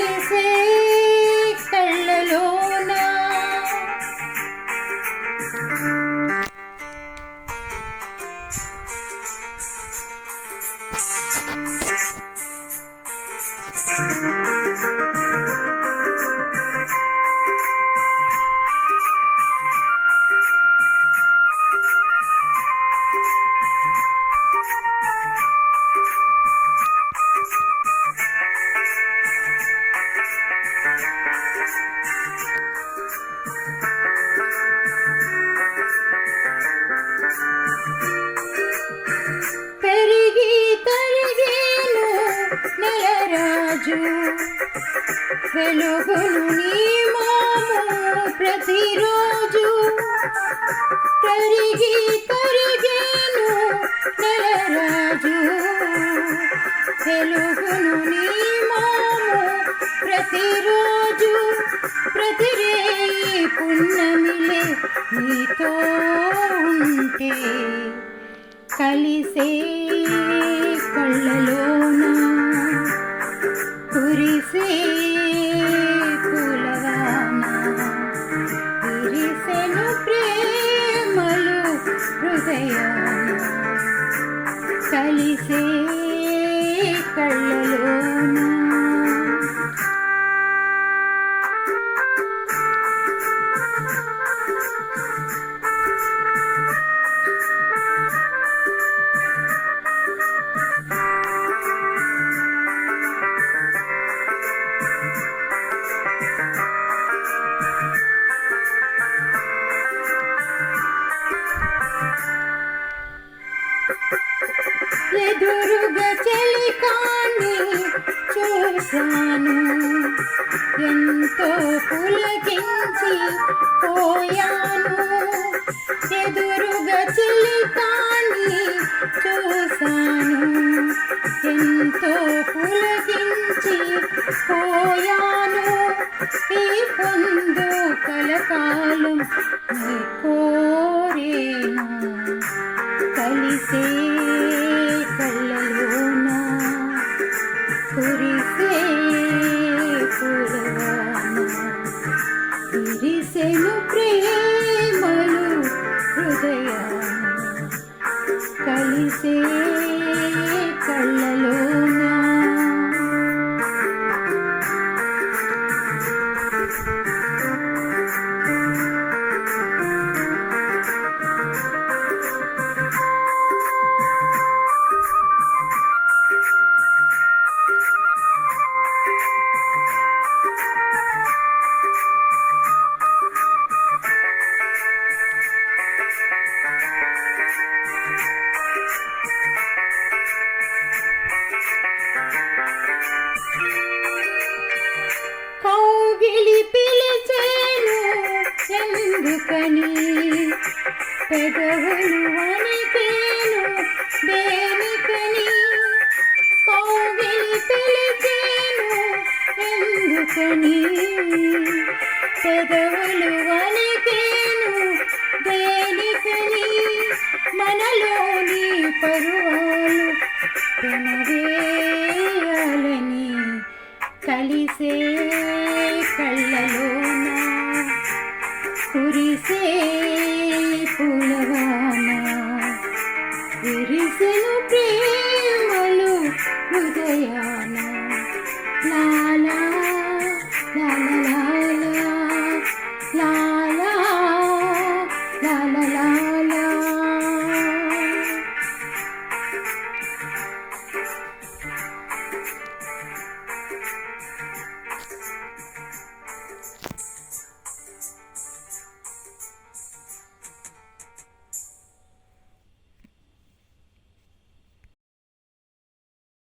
కలిసే నెలరాజు వెలుగును నీ మోము ప్రతిరోజు. పెరిగి తరిగేను నెలరాజు వెలుగును నీ మోము ప్రతిరోజు. ప్రతిరేయి పుణ్యమిలే నీతో ఉంటే కలిసే హృదయం కలిసే కళ్ళలోన చెలికాన్ని చూశాను. ఎంతో పులకించి పోయాను. ఎదురుగా చెలికాన్ని చూశాను. ఎంతో పులకించి పోయాను. ఈ పొందు కలకాలం నీ కోరేను కలిసే హృదయాన కలిసే పెదవులు వణికేను దేనికని కౌగిలి పిలిచేను ఎందుకని? పెదవులు వణికేను దేనికని మనలోని పరు హృదయాన